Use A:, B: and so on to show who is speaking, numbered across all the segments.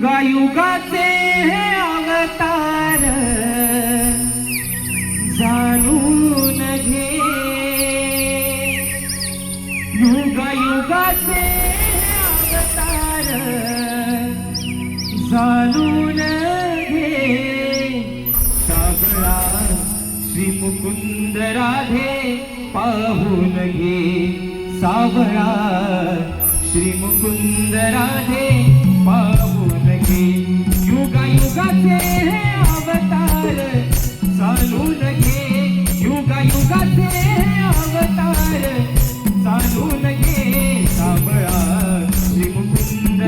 A: युगायुगाचे हे अवतार जाणून घे. युगायुगाचे हे अवतार जाणून घे. सगळा श्री मुकुंद राधे पाहून घे. सावळा श्री मुकुंद राधे चालून घे युगा युगाचे अवतार. चालून घे साबळा श्री मुकुंद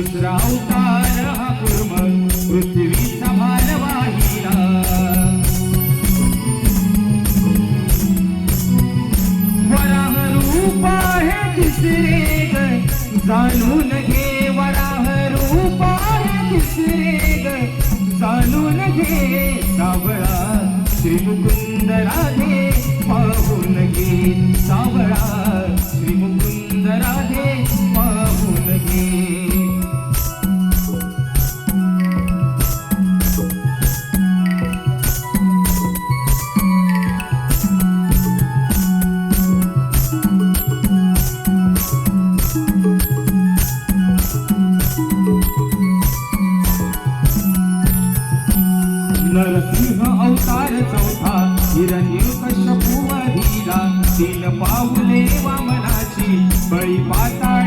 A: दुसरा अवतार हा कुर्म पृथ्वीचा भार वाहिला वराह रूप आहे तिसरे ग जाणून घे वराह रूप आहे तिसरे ग जाणून घे सावळा श्रीमुकुंद राधे पाहून घे सावळा. नरसिंह अवतार चौथा हिरण्यकश्यपू वधिला तीन पाऊले वामनाची बळी पाताळी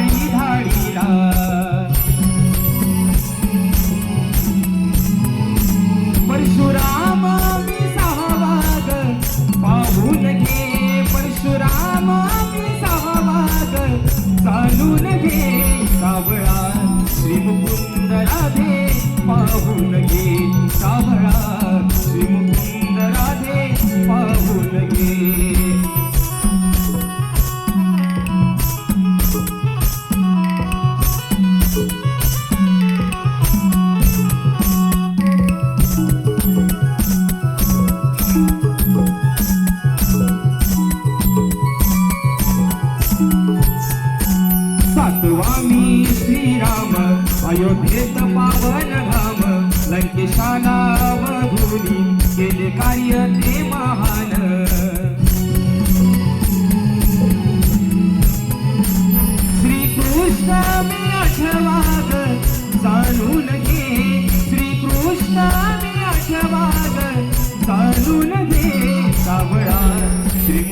A: स्वामी घे सातवा मी श्रीराम अयोध्येत पावन धाम लंकेशाला वधुनी केले कार्य ते महान। मी आठवाग घे सावळा. श्री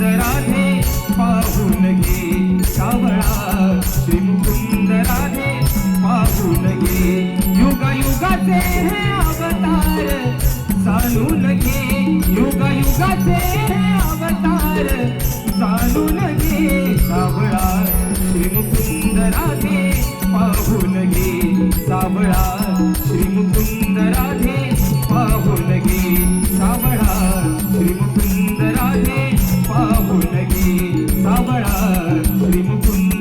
A: राधे पाहून घे सावळा. श्रीमुकुंद राधे पाहून घे. युगा युगाचे हे अवतार घे. युगा युगाचे हे अवतार घे सावळा. राधे पाहून घे सावळा. सावळा श्री मुकुंद राधे पाहून घे सावळा. श्री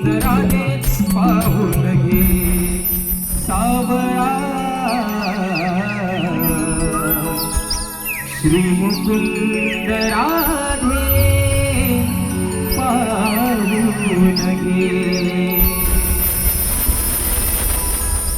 A: राधे पाहून घे सावळा. श्री राधे